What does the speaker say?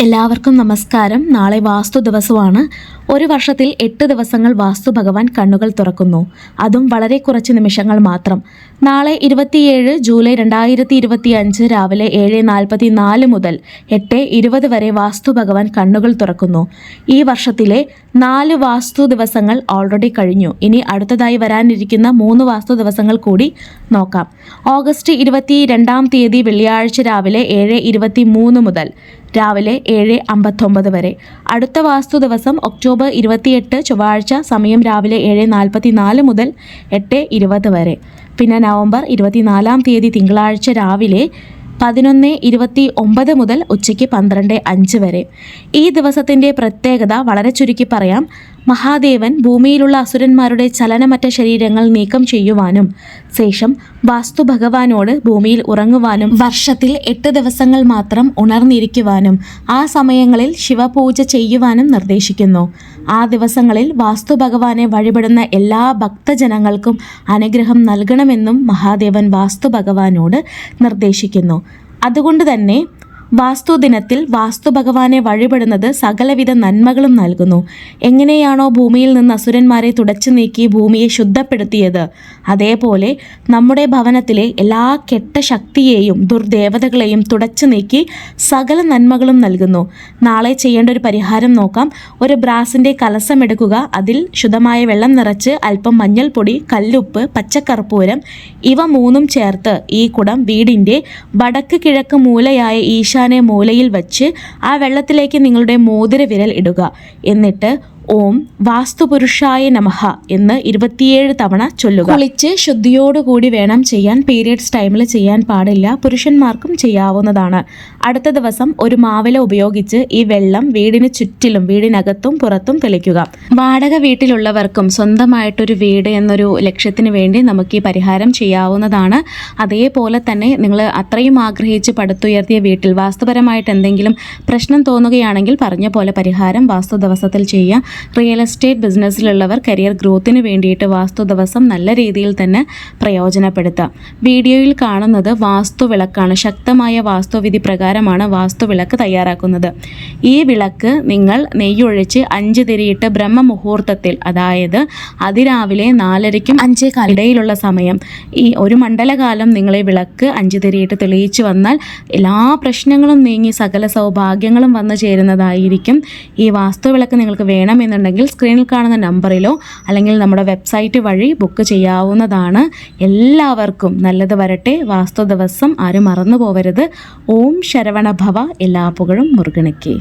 എല്ലാവർക്കും നമസ്കാരം. നാളെ വാസ്തു ദിവസമാണ്. ഒരു വർഷത്തിൽ എട്ട് ദിവസങ്ങൾ വാസ്തു ഭഗവാൻ കണ്ണുകൾ തുറക്കുന്നു. അതും വളരെ കുറച്ച് നിമിഷങ്ങൾ മാത്രം. നാളെ ഇരുപത്തിയേഴ് ജൂലൈ രണ്ടായിരത്തി ഇരുപത്തി അഞ്ച് രാവിലെ ഏഴ് നാൽപ്പത്തി നാല് മുതൽ എട്ട് ഇരുപത് വരെ വാസ്തു ഭഗവാൻ കണ്ണുകൾ തുറക്കുന്നു. ഈ വർഷത്തിലെ നാല് വാസ്തു ദിവസങ്ങൾ ഓൾറെഡി കഴിഞ്ഞു. ഇനി അടുത്തതായി വരാനിരിക്കുന്ന മൂന്ന് വാസ്തു ദിവസങ്ങൾ കൂടി നോക്കാം. ഓഗസ്റ്റ് ഇരുപത്തി രണ്ടാം തീയതി വെള്ളിയാഴ്ച രാവിലെ ഏഴ് ഇരുപത്തി മൂന്ന് മുതൽ രാവിലെ ഏഴ് അമ്പത്തൊമ്പത് വരെ. അടുത്ത വാസ്തു ദിവസം ഒക്ടോബർ ഇരുപത്തിയെട്ട് ചൊവ്വാഴ്ച സമയം രാവിലെ ഏഴ് നാൽപ്പത്തി നാല് മുതൽ എട്ട് ഇരുപത് വരെ. പിന്നെ നവംബർ ഇരുപത്തിനാലാം തീയതി തിങ്കളാഴ്ച രാവിലെ പതിനൊന്ന് ഇരുപത്തി ഒമ്പത് മുതൽ ഉച്ചയ്ക്ക് പന്ത്രണ്ട് അഞ്ച് വരെ. ഈ ദിവസത്തിന്റെ പ്രത്യേകത വളരെ ചുരുക്കി പറയാം. മഹാദേവൻ ഭൂമിയിലുള്ള അസുരന്മാരുടെ ചലനമറ്റ ശരീരങ്ങൾ നീക്കം ചെയ്യുവാനും ശേഷം വാസ്തു ഭഗവാനോട് ഭൂമിയിൽ ഉറങ്ങുവാനും വർഷത്തിൽ എട്ട് ദിവസങ്ങൾ മാത്രം ഉണർന്നിരിക്കുവാനും ആ സമയങ്ങളിൽ ശിവപൂജ ചെയ്യുവാനും നിർദ്ദേശിക്കുന്നു. ആ ദിവസങ്ങളിൽ വാസ്തു ഭഗവാനെ വഴിപെടുന്ന എല്ലാ ഭക്തജനങ്ങൾക്കും അനുഗ്രഹം നൽകണമെന്നും മഹാദേവൻ വാസ്തു ഭഗവാനോട് നിർദ്ദേശിക്കുന്നു. അതുകൊണ്ട് തന്നെ വാസ്തു ദിനത്തിൽ വാസ്തു ഭഗവാനെ വഴിപെടുന്നത് സകലവിധ നന്മകളും നൽകുന്നു. എങ്ങനെയാണോ ഭൂമിയിൽ നിന്ന് അസുരന്മാരെ തുടച്ചു നീക്കി ഭൂമിയെ ശുദ്ധപ്പെടുത്തിയത്. അതേപോലെ നമ്മുടെ ഭവനത്തിലെ എല്ലാ കെട്ട ശക്തിയെയും ദുർദേവതകളെയും തുടച്ചു നീക്കി സകല നന്മകളും നൽകുന്നു. നാളെ ചെയ്യേണ്ട ഒരു പരിഹാരം നോക്കാം. ഒരു ബ്രാസിന്റെ കലസം എടുക്കുക. അതിൽ ശുദ്ധമായ വെള്ളം നിറച്ച് അല്പം മഞ്ഞൾപ്പൊടി കല്ലുപ്പ് പച്ചക്കർപ്പൂരം ഇവ മൂന്നും ചേർത്ത് ഈ കുടം വീടിന്റെ വടക്ക് കിഴക്ക് മൂലയായ ഈശാ ഈശാനെ മൂലയിൽ വച്ച് ആ വെള്ളത്തിലേക്ക് നിങ്ങളുടെ മോതിര വിരൽ ഇടുക. എന്നിട്ട് ഓം വാസ്തുപുരുഷായ നമഹ എന്ന് ഇരുപത്തിയേഴ് തവണ ചൊല്ലുക. കുളിച്ച് ശുദ്ധിയോടുകൂടി വേണം ചെയ്യാൻ പീരിയഡ്സ് ടൈമിൽ ചെയ്യാൻ പാടില്ല പുരുഷന്മാർക്കും ചെയ്യാവുന്നതാണ്. അടുത്ത ദിവസം ഒരു മാവില ഉപയോഗിച്ച് ഈ വെള്ളം വീടിന് ചുറ്റിലും വീടിനകത്തും പുറത്തും തെളിക്കുക. വാടക വീട്ടിലുള്ളവർക്കും സ്വന്തമായിട്ടൊരു വീട് എന്നൊരു ലക്ഷ്യത്തിന് വേണ്ടി നമുക്ക് ഈ പരിഹാരം ചെയ്യാവുന്നതാണ്. അതേപോലെ തന്നെ നിങ്ങൾ അത്രയും ആഗ്രഹിച്ച് പടുത്തുയർത്തിയ വീട്ടിൽ വാസ്തുപരമായിട്ട് എന്തെങ്കിലും പ്രശ്നം തോന്നുകയാണെങ്കിൽ പറഞ്ഞ പോലെ പരിഹാരം വാസ്തു ദിവസത്തിൽ ചെയ്യാം. റിയൽ എസ്റ്റേറ്റ് ബിസിനസ്സിലുള്ളവർ കരിയർ ഗ്രോത്തിന് വേണ്ടിയിട്ട് വാസ്തു ദിവസം നല്ല രീതിയിൽ തന്നെ പ്രയോജനപ്പെടുത്താം. വീഡിയോയിൽ കാണുന്നത് വാസ്തു വിളക്കാണ് ശക്തമായ വാസ്തുവിധി പ്രകാരമാണ് വാസ്തു വിളക്ക് തയ്യാറാക്കുന്നത്. ഈ വിളക്ക് നിങ്ങൾ നെയ്യൊഴിച്ച് അഞ്ച് തിരിയിട്ട് ബ്രഹ്മമുഹൂർത്തത്തിൽ അതായത് അതിരാവിലെ നാലരയ്ക്കും അഞ്ചേ കാലിടയിലുള്ള സമയം ഈ ഒരു മണ്ഡലകാലം നിങ്ങളെ വിളക്ക് അഞ്ച് തിരിയിട്ട് തെളിയിച്ചു വന്നാൽ എല്ലാ പ്രശ്നങ്ങളും നീങ്ങി സകല സൗഭാഗ്യങ്ങളും വന്നു ചേരുന്നതായിരിക്കും ഈ വാസ്തു വിളക്ക് നിങ്ങൾക്ക് വേണമെന്ന് എന്നുണ്ടെങ്കിൽ സ്ക്രീനിൽ കാണുന്ന നമ്പറിലോ അല്ലെങ്കിൽ നമ്മുടെ വെബ്സൈറ്റ് വഴി ബുക്ക് ചെയ്യാവുന്നതാണ്. എല്ലാവർക്കും നല്ലത് വരട്ടെ. വാസ്തു ദിവസം ആരും മറന്നു ഓം ശരവണഭവ. എല്ലാ പുകഴും മുറുകണിക്കേ.